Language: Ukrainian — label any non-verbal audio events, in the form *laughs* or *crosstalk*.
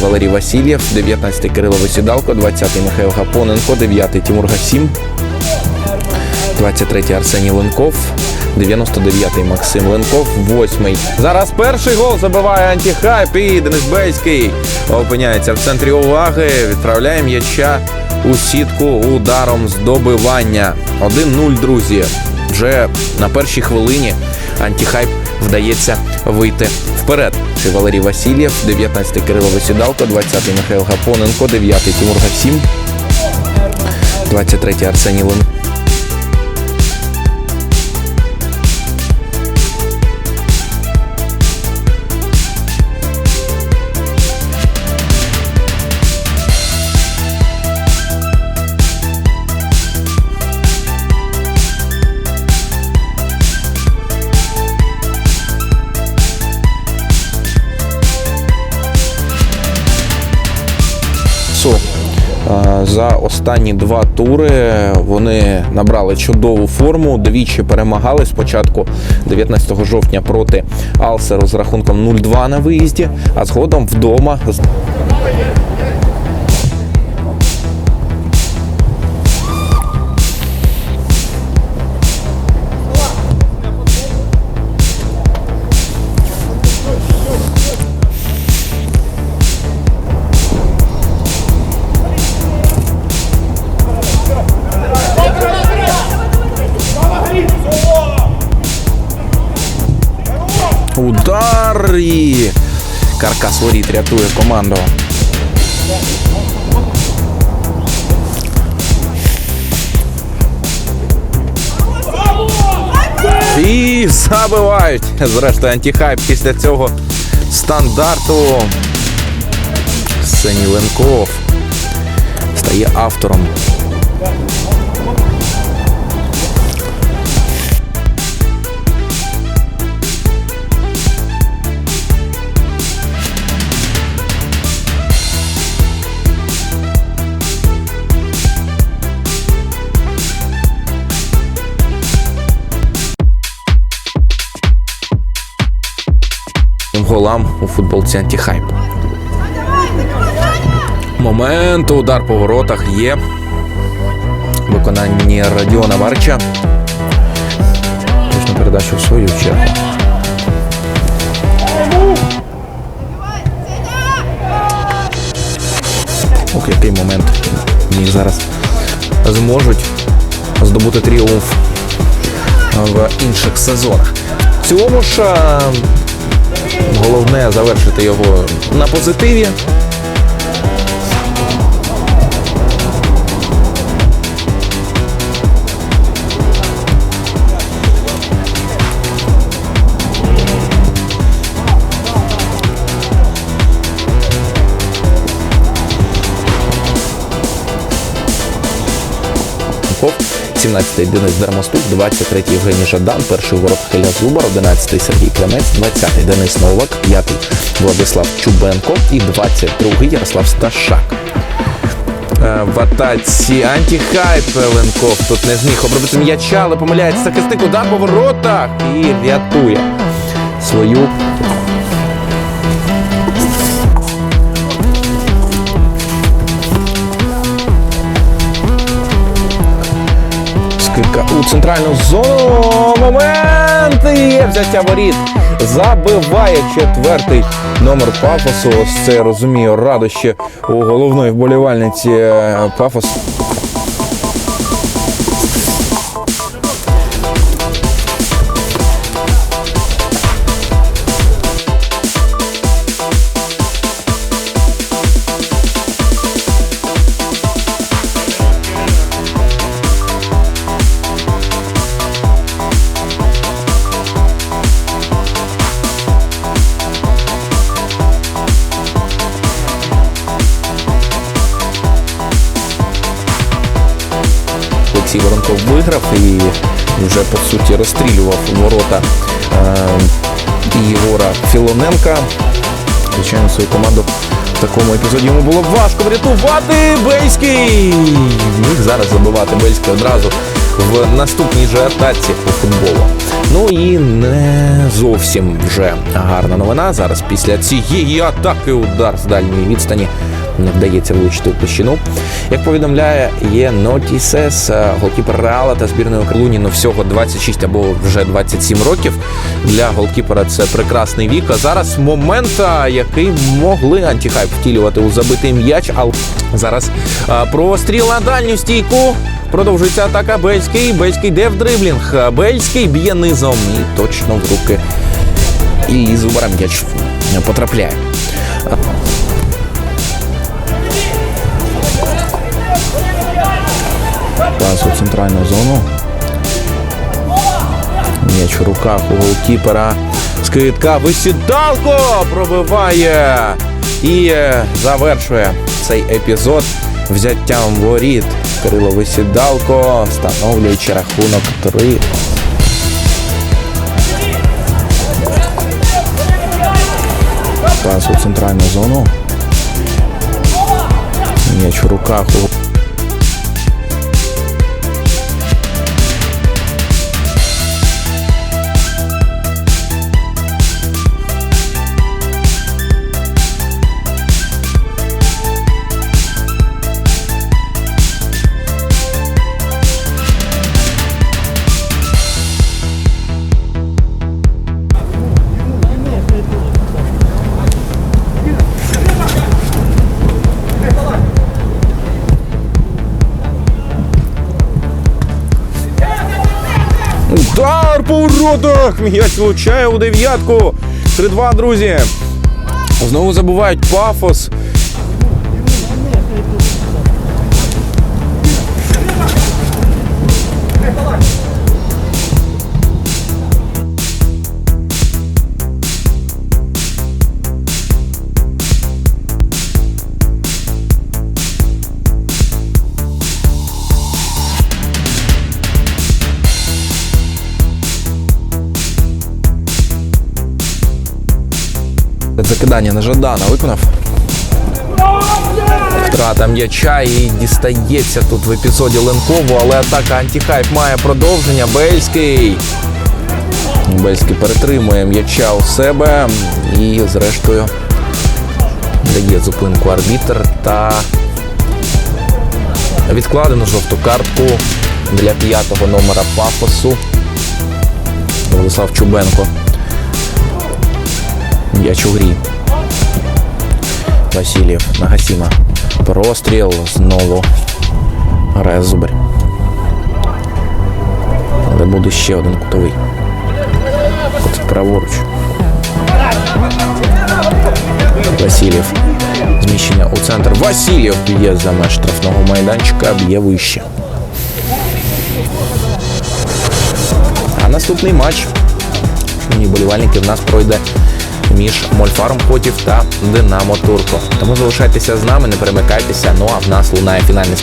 Валерій Васильєв, 19-й Кирило Висідалко, 20-й Михайло Гапоненко, 9-й Тимур Гасім, 23-й Арсеній Ленков, 99-й Максим Ленков, 8-й. Зараз перший гол забиває антихайп і Денис Бельський опиняється в центрі уваги. Відправляє м'яча у сітку ударом з добивання. 1-0, друзі. Вже на першій хвилині антихайп вдається вийти вперед. Це Валерій Васильєв, 19-й Кирило Висідалко, 20-й Михайло Гапоненко, 9-й Тимур Гасім, 23-й Арсеній Ленков. За останні два тури вони набрали чудову форму. Двічі перемагали спочатку 19 жовтня проти Алсеру з рахунком 0-2 на виїзді, а згодом вдома каркас рятує команду. І забивають. Зрештою, антихайп після цього стандарту. Сеній Ленков стає автором. Голам у футболці антихайп. Момент, удар по воротах є. Виконання Радіона Марча. Точну передачу в свою чергу. Ох, який момент. Вони зараз зможуть здобути тріумф в інших сезонах. В цілому ж Головне завершити його на позитиві. 17-й Денис Дермостук, 23-й Євгеній Жадан, перший ворог Хеля Зубар, 11-й Сергій Клянець, 20-й Денис Новак, 5-й Владислав Чубенко і 22-й Ярослав Сташак. Е, В атаці антихайп Ленков тут не зміг обробити м'яча, але помиляється захисник удар по воротах і рятує центральну зону. Момент! І є взяття воріт. Забиває четвертий номер пафосу. Ось це розумію радощі у головної вболівальниці е, Олексій Воронков виграв і вже по суті розстрілював ворота е, Єгора Філоненка. Звичайно, свою команду в такому епізоді йому було важко врятувати Бельський. Міг зараз забивати Бельський одразу в наступній же атаці у футболу. Ну і не зовсім вже гарна новина. Зараз після цієї атаки удар з дальньої відстані не вдається влучити у площину. Як повідомляє є Нотісес, е, голкіпер Реала та збірної Луніну всього 26 або вже 27 років. Для голкіпера це прекрасний вік. А зараз момент, який могли антихайп втілювати у забитий м'яч. Але зараз а, простріл на дальню стійку. Продовжується атака Бельський. Бельський йде в дриблінг. Бельський б'є низом і точно в руки. І Зубара м'яч потрапляє. Пас у центральну зону. М'яч в руках у голкіпера. Скидка висідалко пробиває і е, завершує цей епізод взяттям воріт. Кирило Висідалко, встановлюючи рахунок 3. Пас у центральну зону. М'яч в руках у Удар по! М'яч *laughs* влучає у дев'ятку. 3-2, друзі. Знову забувають пафос. Закидання на Жадана виконав. Втрата м'яча і дістається тут в епізоді Ленкову, але атака антихайп має продовження. Бельський. Бельський перетримує м'яча у себе і, зрештою, дає зупинку арбітр та відкладену жовту картку для п'ятого номера пафосу. Владислав Чубенко. М'яч у грі. Васильєв на Гасіма. Простріл знову. Грає Зубар. Але буде ще один кутовий. От праворуч. Васильєв. Зміщення у центр. Васильєв б'є за меж штрафного майданчика, б'є вище. А наступний матч. Шановні болівальники, в нас пройде між Мольфаром Хотів та Динамо Турко. Тому залишайтеся з нами, не перемикайтеся. Ну а в нас лунає фінальний